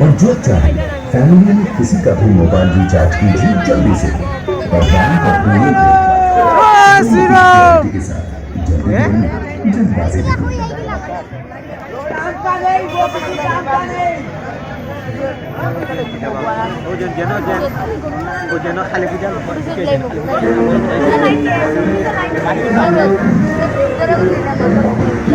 और जो चाहे फैमिली में किसी का भी मोबाइल रिचार्ज कीजिए जल्दी से और बैंक और पूरे के साथ जल्दी जल्दबाजी तेरा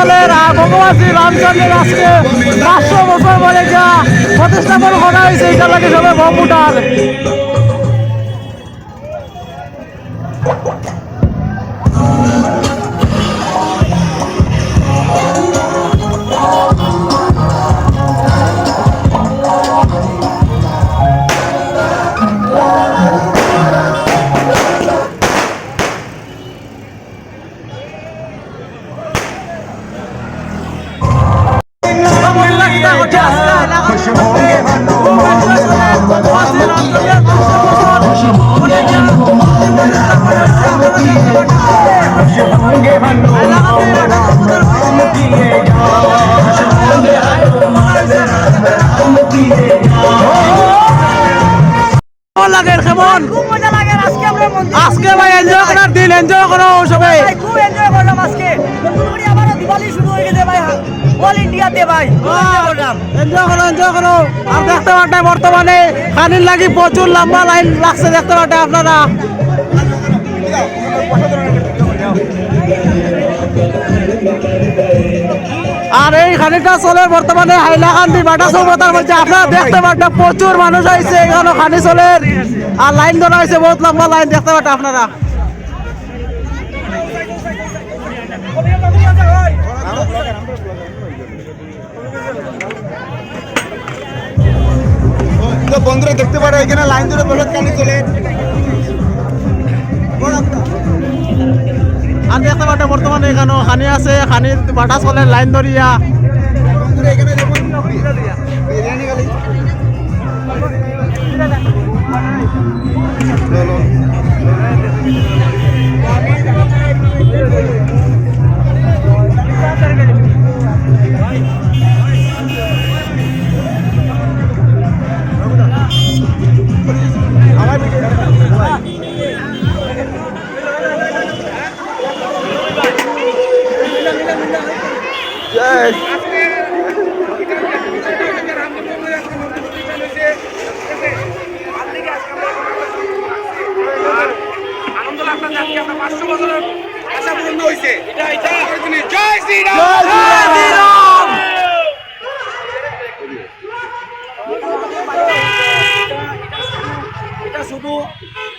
এনজয় চলে রা- ভগবান শ্রী রামচন্দ্রের আজকে পাঁচশো বছর বলে যা প্রতিস্থাপন করা হয়েছে এটা লাগে সবাই বম্বুটার লাগে কেমন খুব মজা লাগে আর আজকে আমরা মন্দির আজকে ভাই এনজয় করার দিন এনজয় করো সবাই খুব এনজয় করলাম আজকে দিওয়ালি শুরু হয়ে গেছে ভাই অল ইন্ডিয়াতে ভাই এনজয় করো এনজয় করো। আর দেখতে পারেন বর্তমানে খানির লাগি প্রচুর লম্বা লাইন লাগছে, দেখতে পারেন আপনারা। আর এই খানিটা চলে বর্তমানে হাইলাকান্দি বাটা চৌবাতার মধ্যে। আপনারা দেখতে পারেন প্রচুর মানুষ আইছে, এখানে খানি চলে। আর লাইন ধরা হয়েছে, বহুত লম্বা লাইন দেখতে পারেন আপনারা। তো বন্ধুরা দেখতে পারো এখানে লাইন ধরে বলদ কানি চলে আর দেখতে পারেন বর্তমানে এখানে খানি আছে খানির বাটা চলে লাইন ধরিয়া। এখানে দেখুন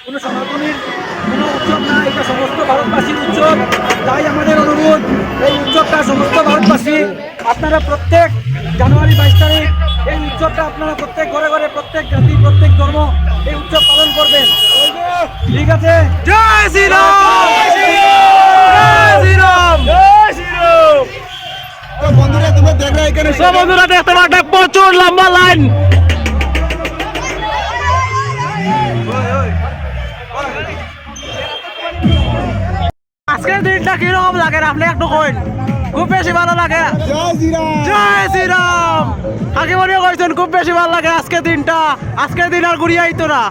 কোনো সনাতনীর কোনো উৎসব না এটা সমস্ত ভারতবাসীর উৎসব। তাই আমাদের অনুরোধ এই উৎসবটা সমস্ত ভারতবাসী আপনারা প্রত্যেক জানুয়ারি বাইশ তারিখ এই উৎসবটা আপনারা প্রত্যেক ঘরে ঘরে প্রত্যেক জাতি প্রত্যেক ধর্ম এই উৎসব পালন করবেন। ঠিক আছে? জয় শ্রীরাম! জয় শ্রীরাম! তো বন্ধুরা তোমরা দেখো এখানে সব বন্ধুরা দেখতে পারেন প্রচুর লম্বা লাইন কীরকম লাগে আপনি একটু কইন? খুব বেশি ভালো লাগে। জয় শ্রীরাম। আগে মনে কইছেন খুব বেশি ভালো লাগে আজকে দিনটা। আজকের দিন আর ঘুরিয়ে আইতো না।